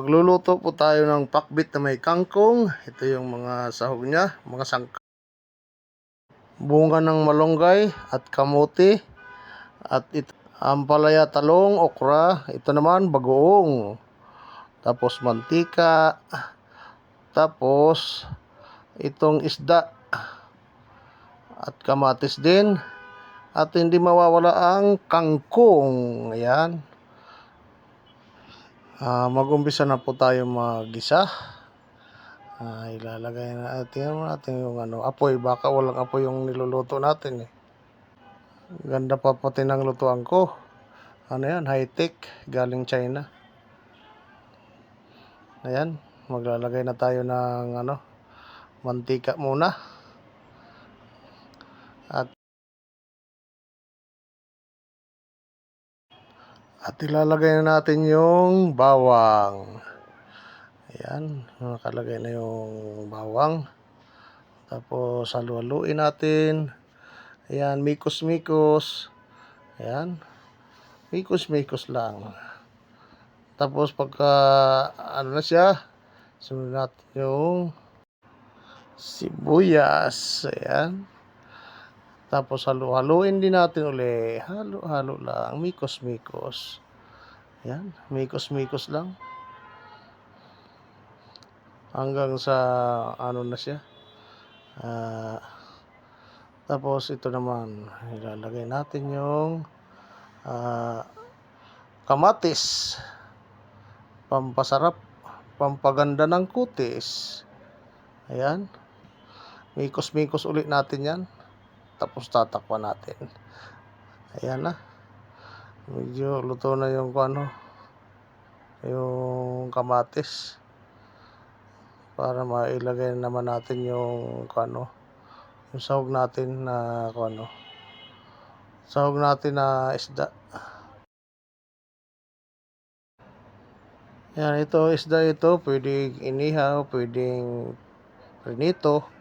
Magluluto po tayo ng pakbit na may kangkong. Ito yung mga sahog niya, mga sangka. Bunga ng malunggay at kamuti. At ito, ampalaya talong, okra. Ito naman bagoong. Tapos mantika. Tapos itong isda. At kamatis din. At hindi mawawala ang kangkong. Ayan. Ah, mag-umpisa na po tayo mag-isa. Ah, ilalagay na mo natin yung ano, apoy. Baka walang apoy yung niluluto natin eh. Ganda pa pati ng lutuan ko. Ano yan, high-tech, galing China. Ayan, maglalagay na tayo ng ano, mantika muna. At ilalagay na natin yung bawang. Ayan, nakalagay na yung bawang. Tapos halu-haluin natin. Ayan, mikos-mikos. Ayan. Mikos-mikos lang. Tapos pagka ano na siya, sunod natin yung sibuyas. Ayan. Tapos halu-haluin din natin uli. Halo-halo lang. Mikos-mikos. Yan. Mikos-mikos lang. Hanggang sa ano na siya. Ah, tapos ito naman. Ilalagay natin yung ah, kamatis. Pampasarap. Pampaganda ng kutis. Ayan. Mikos-mikos ulit natin yan tapos tatakpan natin. Ayan na. Medyo luto na yung ano yung kamatis. Para mailagay naman natin yung ano yung sahog natin na ano. Sahog natin na isda. Yan ito isda ito pwedeng inihaw pwedeng prinito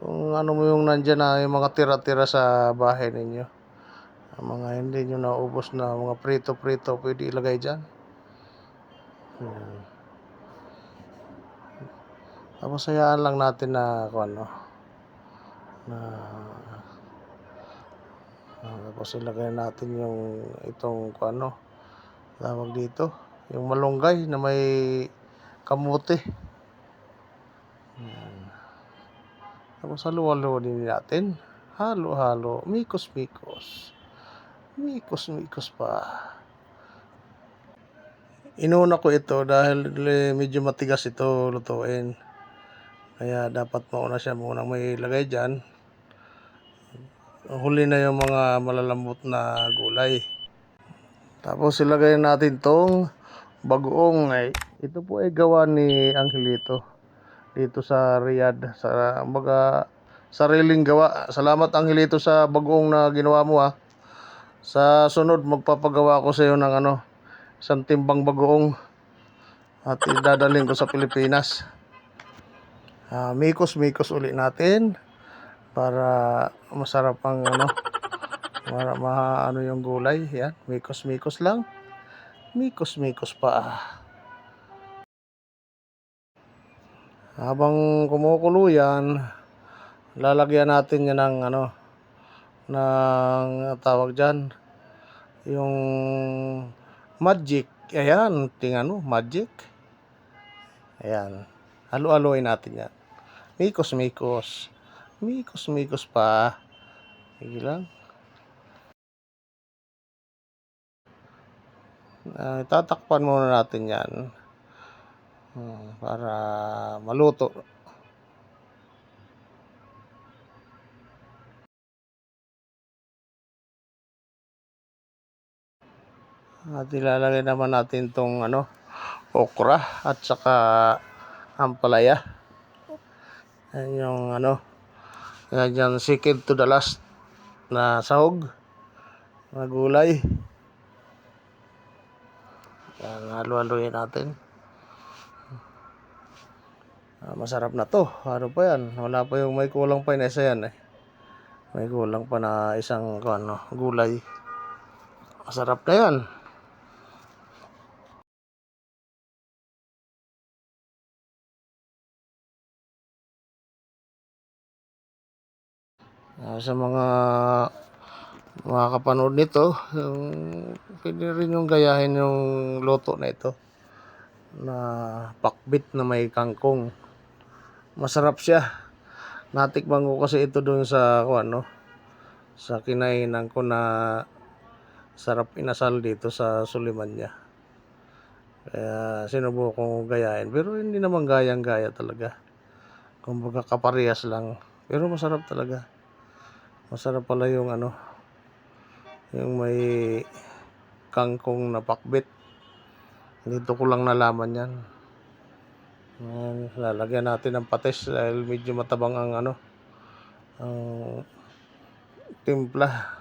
kung ano mo yung nandyan na yung mga tira-tira sa bahay ninyo. Ang mga hindi nyo naubos na mga prito-prito pwede ilagay dyan. Yan. Tapos hayaan lang natin na kung ano na ah, tapos ilagay natin yung itong kung ano tawag dito yung malunggay na may kamuti. Tapos halo-halo din natin. Halo-halo. Mikos-mikos. Mikos-mikos pa. Inuna ko ito dahil medyo matigas ito lutuin. Kaya dapat mauna siya munang may lagay dyan. Huli na yung mga malalambot na gulay. Tapos ilagay natin tong bagoong ay ito po ay gawa ni Angelito dito sa Riyadh sa mga sariling gawa. Salamat Angelito sa bagong na ginawa mo ha. Sa sunod magpapagawa ko sa iyo ng ano, isang timbang bagoong at idadaling ko sa Pilipinas. Uh, mikos mikos uli natin para masarap ang ano para ma ano yung gulay yan mikos mikos lang mikos mikos pa Habang kumukulo yan, lalagyan natin yan ng ano, ng tawag dyan, yung magic. Ayan, tingnan mo, magic. Ayan, halu-haluin natin yan. Mikos, mikos. Mikos, mikos pa. Sige lang. Uh, tatakpan muna natin yan. Hmm, para maluto. At ilalagay naman natin tong ano, okra at saka ampalaya. Yan yung ano, yan yung second to the last na sahog na gulay. Yan, halu-haluin natin. Ah, masarap na to. Ano pa yan? Wala pa yung may kulang pa na isa yan eh. May kulang pa na isang ano, gulay. Masarap na yan. Uh, sa mga mga kapanood nito, yung, pwede rin yung gayahin yung loto na ito na pakbit na may kangkong. Masarap siya. Natikman ko kasi ito doon sa kung ano, sa kinainan ko na sarap inasal dito sa Suliman. Kaya sinubukan ko gayahin. Pero hindi naman gayang-gaya talaga. Kumbaga kaparehas lang. Pero masarap talaga. Masarap pala yung ano, yung may kangkong na pakbit. Dito ko lang nalaman yan. Ayan, lalagyan natin ng patis dahil medyo matabang ang ano, ang timpla.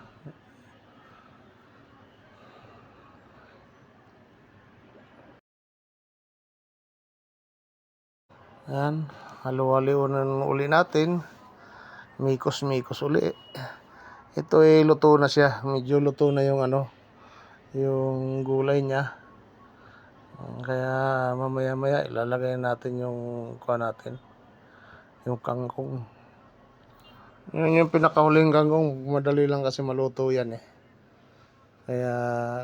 Ayan, halo-haloan uli natin. Mikos-mikos uli. Ito ay luto na siya. Medyo luto na yung ano, yung gulay niya. Kaya mamaya-maya ilalagay natin yung kuha natin. Yung kangkong. Yun yung pinakahuling kangkong. Madali lang kasi maluto yan eh. Kaya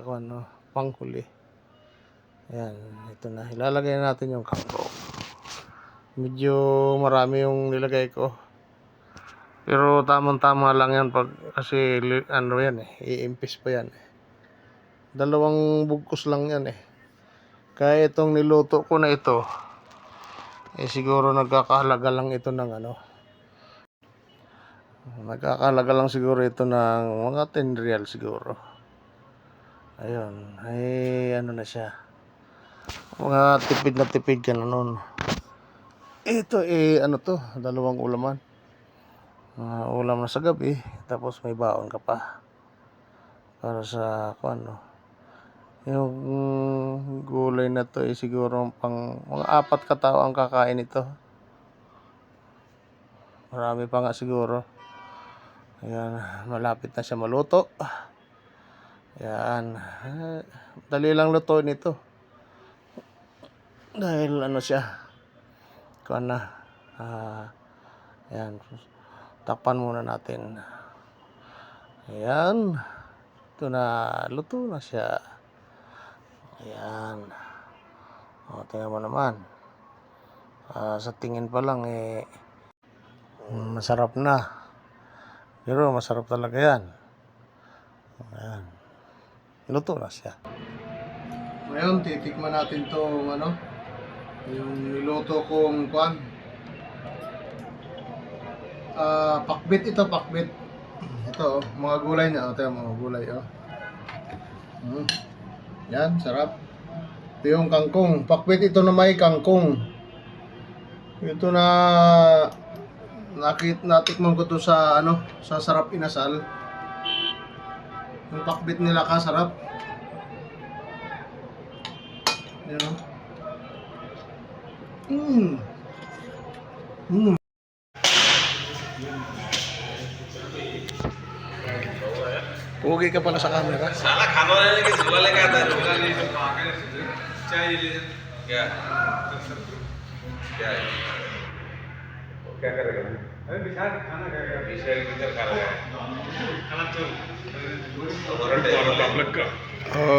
kung ano, panghuli. Ayan, ito na. Ilalagay natin yung kangkong. Medyo marami yung nilagay ko. Pero tamang-tama lang yan pag kasi ano yan eh, iimpis pa yan eh. Dalawang bugkos lang yan eh. Kaya itong niluto ko na ito, eh siguro nagkakahalaga lang ito ng ano. Nagkakahalaga lang siguro ito ng mga 10 real siguro. Ayun, ay ano na siya. Mga tipid na tipid ka na nun. Ito eh ano to, dalawang ulaman. Mga ulam na sa gabi, tapos may baon ka pa. Para sa kung ano. Yung gulay na to eh siguro pang mga apat katao ang kakain ito. Marami pa nga siguro. Ayan, malapit na siya maluto. Ayan, dali lang lutuin ito. Dahil ano siya, kung na, ah, ayan, takpan muna natin. Ayan, ito na, luto na siya. Ayan. O, tingnan mo naman. Ah, sa tingin pa lang, eh, masarap na. Pero masarap talaga yan. Ayan. Luto na siya. Ngayon, titikman natin to ano, yung niluto kong kwan. Ah, pakbit ito, pakbit. Ito, oh, mga gulay na. Ito mga gulay, oh. Mm. Yan, sarap. Ito yung kangkong. Pakbit ito na may kangkong. Ito na nakit natikman ko to sa ano, sa sarap inasal. Yung pakbit nila kasarap. Yan o. Mm. Mm. Pugi ka pala sa camera. साला खाना वाले के झोला लेके आता है झोला ले चाय ले क्या क्या है वो क्या करेगा अरे बिछा खाना खाएगा बिछा के भीतर खा रहा है खाना तो हमारा table ka. Oo.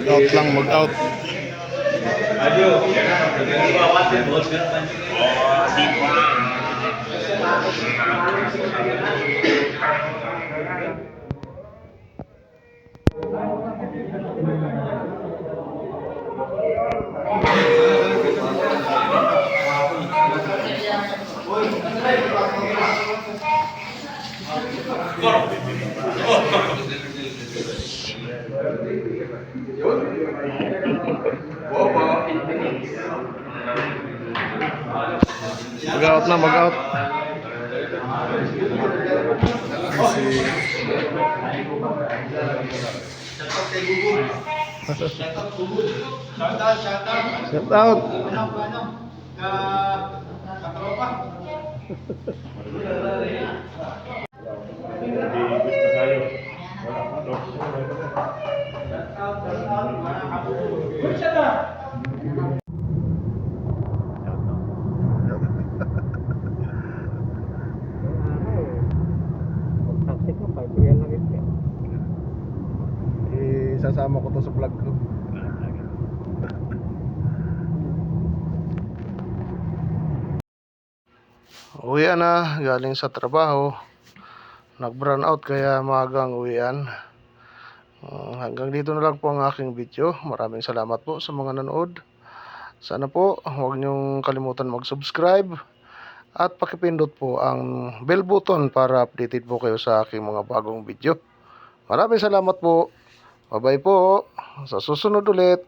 Mag-out lang, mag-out. Mag-out na, mag-out. Si... Shout out, shout out. Shout out. Ka... Katropa. Uwian na, galing sa trabaho. Nag-brown out kaya magang uwian. Uh, hanggang dito na lang po ang aking video. Maraming salamat po sa mga nanood. Sana po huwag niyong kalimutan mag-subscribe at pakipindot po ang bell button para updated po kayo sa aking mga bagong video. Maraming salamat po. Bye-bye po. Sa susunod ulit.